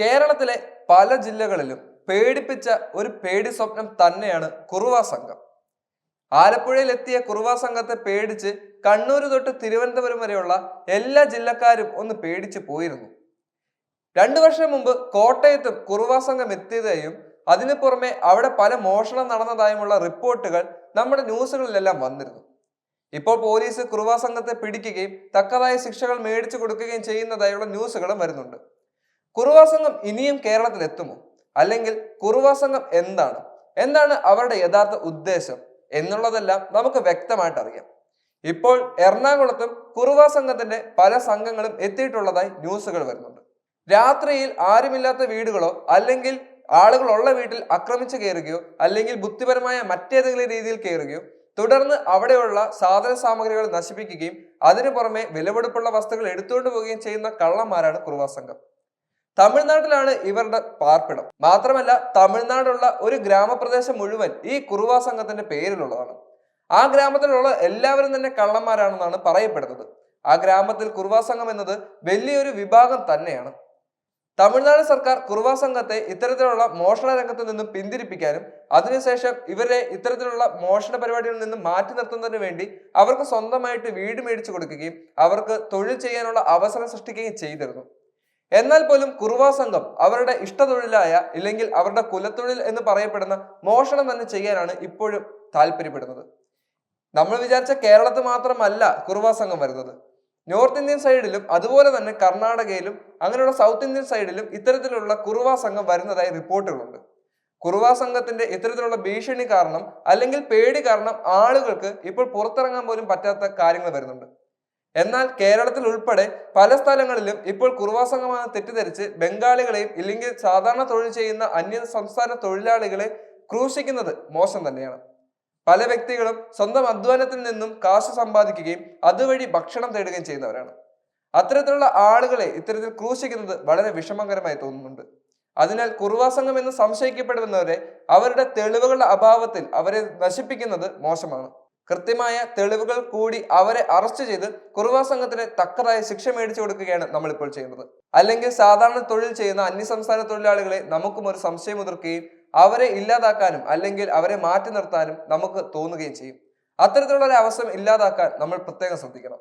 കേരളത്തിലെ പല ജില്ലകളിലും പേടിപ്പിച്ച ഒരു പേടി സ്വപ്നം തന്നെയാണ് കുറുവ സംഘം. ആലപ്പുഴയിൽ എത്തിയ കുറുവാ സംഘത്തെ പേടിച്ച് കണ്ണൂർ തൊട്ട് തിരുവനന്തപുരം വരെയുള്ള എല്ലാ ജില്ലക്കാരും ഒന്ന് പേടിച്ചു പോയിരുന്നു. രണ്ടു വർഷം മുമ്പ് കോട്ടയത്തും കുറുവ സംഘം എത്തിയതായും അതിനു പുറമെ അവിടെ പല മോഷണം നടന്നതായുമുള്ള റിപ്പോർട്ടുകൾ നമ്മുടെ ന്യൂസുകളിലെല്ലാം വന്നിരുന്നു. ഇപ്പോൾ പോലീസ് കുറുവ സംഘത്തെ പിടിക്കുകയും തക്കതായ ശിക്ഷകൾ മേടിച്ചു കൊടുക്കുകയും ചെയ്യുന്നതായുള്ള ന്യൂസുകളും വരുന്നുണ്ട്. കുറുവാ സംഘം ഇനിയും കേരളത്തിൽ എത്തുമോ അല്ലെങ്കിൽ കുറുവാ സംഘം എന്താണ്? എന്താണ് അവരുടെ യഥാർത്ഥ ഉദ്ദേശം എന്നുള്ളതെല്ലാം നമുക്ക് വ്യക്തമായിട്ട് അറിയാം. ഇപ്പോൾ എറണാകുളത്തും കുറുവാ സംഘത്തിന്റെ പല സംഘങ്ങളും എത്തിയിട്ടുള്ളതായി ന്യൂസുകൾ വരുന്നുണ്ട്. രാത്രിയിൽ ആരുമില്ലാത്ത വീടുകളോ അല്ലെങ്കിൽ ആളുകളുള്ള വീട്ടിൽ ആക്രമിച്ചു കയറുകയോ അല്ലെങ്കിൽ ബുദ്ധിപരമായ മറ്റേതെങ്കിലും രീതിയിൽ കയറുകയോ തുടർന്ന് അവിടെയുള്ള സാധന സാമഗ്രികൾ നശിപ്പിക്കുകയും അതിനു പുറമെ വിലപിടിപ്പുള്ള വസ്തുക്കൾ എടുത്തുകൊണ്ട് പോവുകയും ചെയ്യുന്ന കള്ളന്മാരാണ് കുറുവാ സംഘം തമിഴ്നാട്ടിലാണ് ഇവരുടെ പാർപ്പിടം. മാത്രമല്ല തമിഴ്നാടുള്ള ഒരു ഗ്രാമപ്രദേശം മുഴുവൻ ഈ കുറുവാ സംഘത്തിന്റെ പേരിലുള്ളതാണ്. ആ ഗ്രാമത്തിലുള്ള എല്ലാവരും തന്നെ കള്ളന്മാരാണെന്നാണ് പറയപ്പെടുന്നത്. ആ ഗ്രാമത്തിൽ കുറുവാ സംഘം എന്നത് വലിയൊരു വിഭാഗം തന്നെയാണ്. തമിഴ്നാട് സർക്കാർ കുറുവാ സംഘത്തെ ഇത്തരത്തിലുള്ള മോഷണ രംഗത്ത് നിന്നും പിന്തിരിപ്പിക്കാനും അതിനുശേഷം ഇവരെ ഇത്തരത്തിലുള്ള മോഷണ പരിപാടികളിൽ നിന്നും മാറ്റി നിർത്തുന്നതിന് വേണ്ടി അവർക്ക് സ്വന്തമായിട്ട് വീട് മേടിച്ചു കൊടുക്കുകയും അവർക്ക് തൊഴിൽ ചെയ്യാനുള്ള അവസരം സൃഷ്ടിക്കുകയും ചെയ്തിരുന്നു. എന്നാൽ പോലും കുറുവാ സംഘം അവരുടെ ഇഷ്ടതൊഴിലായ ഇല്ലെങ്കിൽ അവരുടെ കുലത്തൊഴിൽ എന്ന് പറയപ്പെടുന്ന മോഷണം തന്നെ ചെയ്യാനാണ് ഇപ്പോഴും താല്പര്യപ്പെടുന്നത്. നമ്മൾ വിചാരിച്ച കേരളത്തിൽ മാത്രമല്ല കുറുവാ സംഘം വരുന്നത്. നോർത്ത് ഇന്ത്യൻ സൈഡിലും അതുപോലെ തന്നെ കർണാടകയിലും അങ്ങനെയുള്ള സൗത്ത് ഇന്ത്യൻ സൈഡിലും ഇത്തരത്തിലുള്ള കുറുവാ സംഘം വരുന്നതായി റിപ്പോർട്ടുകളുണ്ട്. കുറുവാ സംഘത്തിന്റെ ഇത്തരത്തിലുള്ള ഭീഷണി കാരണം അല്ലെങ്കിൽ പേടി കാരണം ആളുകൾക്ക് ഇപ്പോൾ പുറത്തിറങ്ങാൻ പോലും പറ്റാത്ത കാര്യങ്ങൾ വരുന്നുണ്ട്. എന്നാൽ കേരളത്തിൽ ഉൾപ്പെടെ പല സ്ഥലങ്ങളിലും ഇപ്പോൾ കുറുവാ സംഘമാണ് തെറ്റിദ്ധരിച്ച് ബംഗാളികളെയും ഇല്ലെങ്കിൽ സാധാരണ തൊഴിൽ ചെയ്യുന്ന അന്യ സംസ്ഥാന തൊഴിലാളികളെ ക്രൂശിക്കുന്നത് മോശം തന്നെയാണ്. പല വ്യക്തികളും സ്വന്തം അധ്വാനത്തിൽ നിന്നും കാശ് സമ്പാദിക്കുകയും അതുവഴി ഭക്ഷണം തേടുകയും ചെയ്യുന്നവരാണ്. അത്തരത്തിലുള്ള ആളുകളെ ഇത്തരത്തിൽ ക്രൂശിക്കുന്നത് വളരെ വിഷമകരമായി തോന്നുന്നുണ്ട്. അതിനാൽ കുറുവാ സംഘം എന്ന് സംശയിക്കപ്പെടുന്നവരെ അവരുടെ തെളിവുകളുടെ അഭാവത്തിൽ അവരെ നശിപ്പിക്കുന്നത് മോശമാണ്. കൃത്യമായ തെളിവുകൾ കൂടി അവരെ അറസ്റ്റ് ചെയ്ത് കുറുവാ സംഘത്തിന് തക്കതായ ശിക്ഷ മേടിച്ചു കൊടുക്കുകയാണ് നമ്മളിപ്പോൾ ചെയ്യുന്നത്. അല്ലെങ്കിൽ സാധാരണ തൊഴിൽ ചെയ്യുന്ന അന്യസംസ്ഥാന തൊഴിലാളികളെ നമുക്കും ഒരു സംശയം ഉതിർക്കുകയും അവരെ ഇല്ലാതാക്കാനും അല്ലെങ്കിൽ അവരെ മാറ്റി നിർത്താനും നമുക്ക് തോന്നുകയും ചെയ്യും. അത്തരത്തിലുള്ള ഒരു അവസരം ഇല്ലാതാക്കാൻ നമ്മൾ പ്രത്യേകം ശ്രദ്ധിക്കണം.